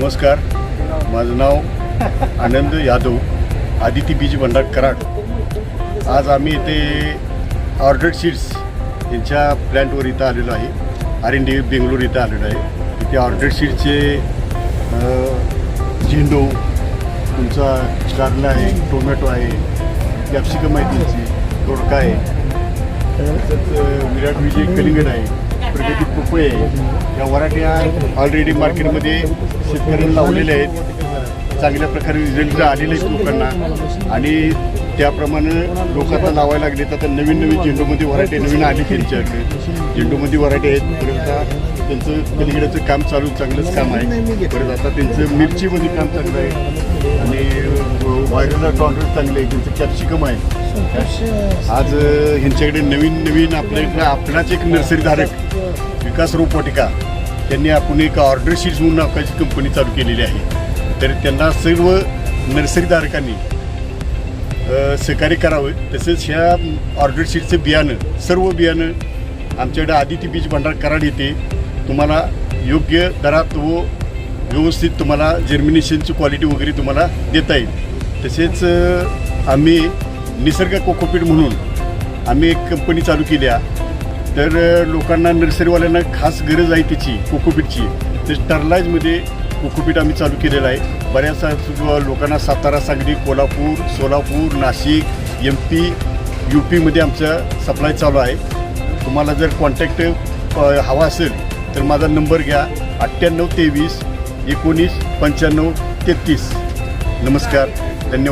नमस्कार. माझं नाव आनंद यादव आदिती बीज भंडार कराड. आज आम्ही इथे ऑर्डर्ड सीड्स यांच्या प्लॅन्टवर इथं आलेलो आहे. आर एन डी बेंगलोर इथं आलेलो आहे. इथे ऑर्डर्ड सीड्सचे झेंडू तुमचा कारला आहे टोमॅटो आहे कॅप्सिकम आहे त्यांची दोडका आहे. विराट विजय कलिंगड आहे प्रगती पपई आहे. या वराठ्या ऑलरेडी मार्केटमध्ये शेतकऱ्यांना लावलेले आहेत. चांगल्या प्रकारे रिझल्ट आलेले आहेत लोकांना. आणि त्याप्रमाणे लोक आता लावायला लागले आता नवीन नवीन झेंडूमध्ये व्हरायटी नवीन आली त्यांच्याकडे. झेंडूमध्ये व्हरायटी आहेत. परत आता त्यांचं कलिंगडाचं काम चालू चांगलंच काम आहे. परत आता त्यांचं मिरचीमध्ये काम चांगलं आहे. आणि व्हायरला टॉलरन्स चांगले आहे. त्यांचं कॅप्सिकम आहे. आज ह्यांच्याकडे नवीन नवीन आपल्याकडे आपणाच एक नर्सरीधारक विकास रोपवाटिका. त्यांनी आपण एक ऑर्डरशीट्स म्हणून नावाची कंपनी चालू केलेली आहे. तर त्यांना सर्व नर्सरीधारकांनी सहकार्य करावं. तसेच ह्या ऑर्डरशीटचं बियाणं सर्व बियाणं आमच्याकडे आदिती बीज भंडार कराड येते तुम्हाला योग्य दरात व व्यवस्थित तुम्हाला जर्मिनेशनची क्वालिटी वगैरे तुम्हाला देता येईल. तसेच आम्ही निसर्ग कोकोपीट म्हणून आम्ही एक कंपनी चालू केली आहे. तर लोकांना नर्सरीवाल्यांना खास गरज आहे त्याची कोकोपीटची. तर टर्लाईजमध्ये कोकोपीट आम्ही चालू केलेलं आहे. बऱ्याचशा लोकांना Satara Sangli Kolhapur Solapur Nashik M P U पीमध्ये आमचं सप्लाय चालू आहे. तुम्हाला जर कॉन्टॅक्ट हवा असेल तर माझा नंबर घ्या. अठ्ठ्याण्णव तेवीस एकोणीस पंच्याण्णव तेहतीस. नमस्कार. धन्यवाद.